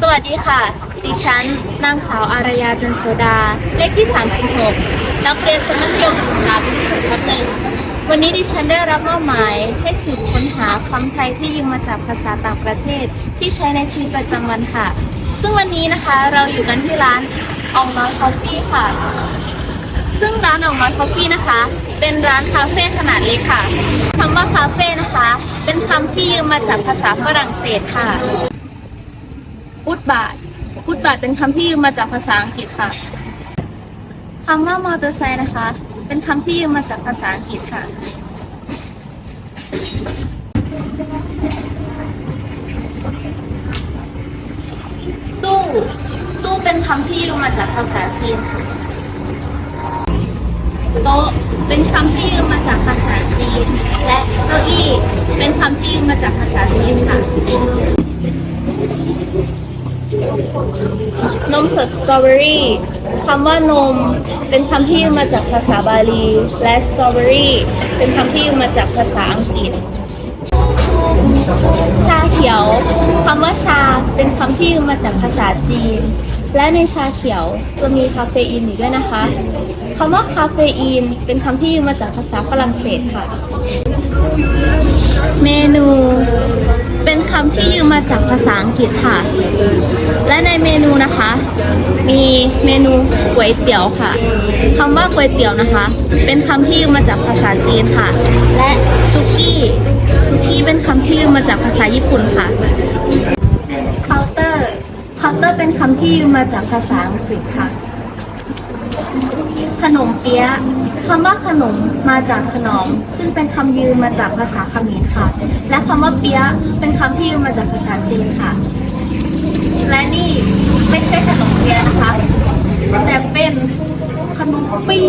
สวัสดีค่ะ ดิฉัน นางสาวอารยาจันโซดา เลขที่ 36 นักเรียนชั้นมัธยมศึกษาปีที่ทับหนึ่งวันนี้ดิฉันได้รับมอบหมายให้สืบค้นหาคำไทยที่ยืมมาจากภาษาต่างประเทศที่ใช้ในชีวิตประจำวันค่ะ ซึ่งวันนี้นะคะเราอยู่กันที่ร้านอองน้อยคอฟฟี่ค่ะ ซึ่งร้านอองน้อยคอฟฟี่นะคะ เป็นร้านคาเฟ่ขนาดเล็กค่ะคำว่าคาเฟ่นะคะ เป็นคำที่ยืมมาจากภาษาฝรั่งเศสค่ะ ฟุตบาท ฟุตบาทเป็นคำที่ยืมมาจากภาษาอังกฤษค่ะคำว่ามอเตอร์ไซค์นะคะ เป็นคำที่ยืมมาจากภาษาอังกฤษค่ะ ตู้ ตู้เป็นคำที่ยืมมาจากภาษาจีนโต๊ะเป็นคำที่ยืมมาจากภาษาจีน และเก้าอี้เป็นคำที่ยืมมาจากภาษาจีนค่ะ นมสดสตรอเบอรี่คำว่านมเป็นคำที่ยืมมาจากภาษาบาลี และสตรอเบอรี่เป็นคำที่ยืมมาจากภาษาอังกฤษ ชาเขียวคำว่าชาเป็นคำที่ยืมมาจากภาษาจีน และในชาเขียวจะมีคาเฟอีนอยู่ด้วยนะคะคำว่าคาเฟอีนเป็นคำที่ยืมมาจากภาษาฝรั่งเศสค่ะ เมนู จากภาษาอังกฤษค่ะ และในเมนูนะคะ มีเมนูก๋วยเตี๋ยวค่ะคำว่าก๋วยเตี๋ยวนะคะ เป็นคำที่ยืมมาจากภาษาจีนค่ะ และซุกี้ซุกี้เป็นคำที่ยืมมาจากภาษาญี่ปุ่นค่ะเคาน์เตอร์เคาน์เตอร์เป็นคำที่ยืมมาจากภาษาอังกฤษค่ะ ขนมเปี๊ยะ คำว่าขนมมาจากขนม ซึ่งเป็นคำยืมมาจากภาษาเขมรค่ะ และคำว่าเปี๊ยะเป็นคำที่ยืมมาจากภาษาจีนค่ะ และนี่ไม่ใช่ขนมเปี๊ยะนะคะ แต่เป็นขนมปี๊